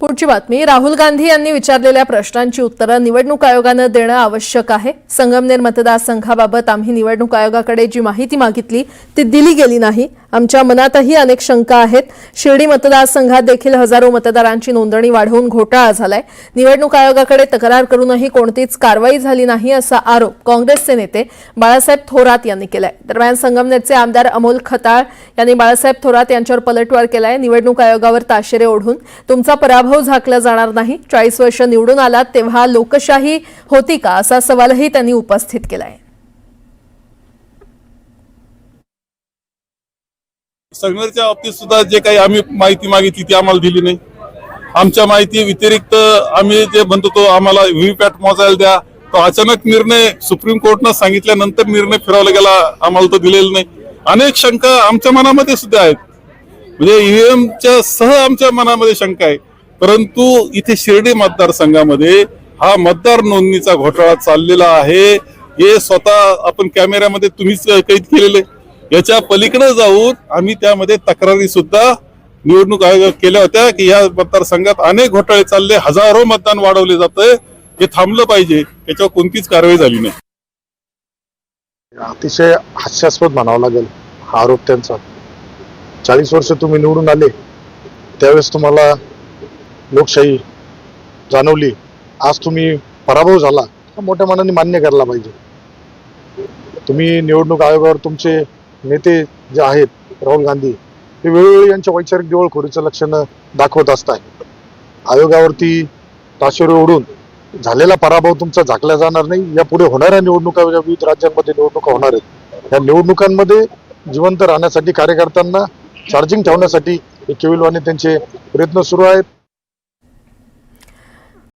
पुढची बातमी. राहुल गांधी यांनी विचारलेल्या प्रश्नांची उत्तरं निवडणूक आयोगानं देणं आवश्यक आहे. संगमनेर मतदारसंघाबाबत आम्ही निवडणूक आयोगाकडे जी माहिती मागितली ती दिली गेली नाही. आमच्या मनातही अनेक शंका आहेत. शिर्डी मतदारसंघात देखील हजारो मतदारांची नोंदणी वाढवून घोटाळा झालाय. निवडणूक आयोगाकडे तक्रार करूनही कोणतीच कारवाई झाली नाही असा आरोप काँग्रेसचे नेते बाळासाहेब थोरात यांनी केलाय. दरम्यान संगमनेरचे आमदार अमोल खताळ यांनी बाळासाहेब थोरात यांच्यावर पलटवार केलाय. निवडणूक आयोगावर ताशेरे ओढून तुमचा पराभव झाकला जाणार नाही. चाळीस वर्ष निवडून आलात तेव्हा लोकशाही होती का असा सवालही त्यांनी उपस्थित केलाय. संगमेरच्या बाबतीत सुद्धा जे काही आम्ही माहिती मागितली ती आम्हाला दिली नाही. आमच्या माहिती व्यतिरिक्त आम्ही जे म्हणतो तो आम्हाला व्हीव्हीपॅट मोजायला द्या. तो अचानक निर्णय सुप्रीम कोर्टनं सांगितल्यानंतर निर्णय फिरवला गेला आम्हाला तो दिलेला नाही. अनेक शंका आमच्या मनामध्ये सुद्धा आहेत. म्हणजे ईव्हीएमच्या सह आमच्या मनामध्ये शंका आहे. परंतु इथे शिर्डी मतदारसंघामध्ये हा मतदार नोंदणीचा घोटाळा चाललेला आहे. हे स्वतः आपण कॅमेऱ्यामध्ये तुम्हीच कैद केलेले. याच्या पलीकडे जाऊन आम्ही त्यामध्ये तक्रारी सुद्धा निवडणूक आयोग केल्या होत्या की या मतदारसंघात अनेक घोटाळे चालले हजारो मतदान वाढवले जाते हे थांबलं पाहिजे याच्यावर कोणतीच कारवाई झाली नाही. अतिशय हास्यास्पद म्हणावं लागेल हा आरोप त्यांचा. चाळीस वर्ष तुम्ही निवडून आले त्यावेळेस तुम्हाला लोकशाही जाणवली. आज तुम्ही पराभव झाला मोठ्या मनाने मान्य करायला पाहिजे. तुम्ही निवडणूक आयोगावर तुमचे नेते जे आहेत राहुल गांधी हे वेळोवेळी यांच्या वैचारिक दिवळखोरीचं लक्षणं दाखवत असताय आयोगावरती ताशेरे ओढून झालेला पराभव तुमचा झाकला जाणार नाही. यापुढे होणाऱ्या निवडणुका विविध राज्यांमध्ये निवडणुका होणार आहेत. या निवडणुकांमध्ये जिवंत राहण्यासाठी कार्यकर्त्यांना चार्जिंग ठेवण्यासाठी केविलवाने त्यांचे प्रयत्न सुरू आहेत.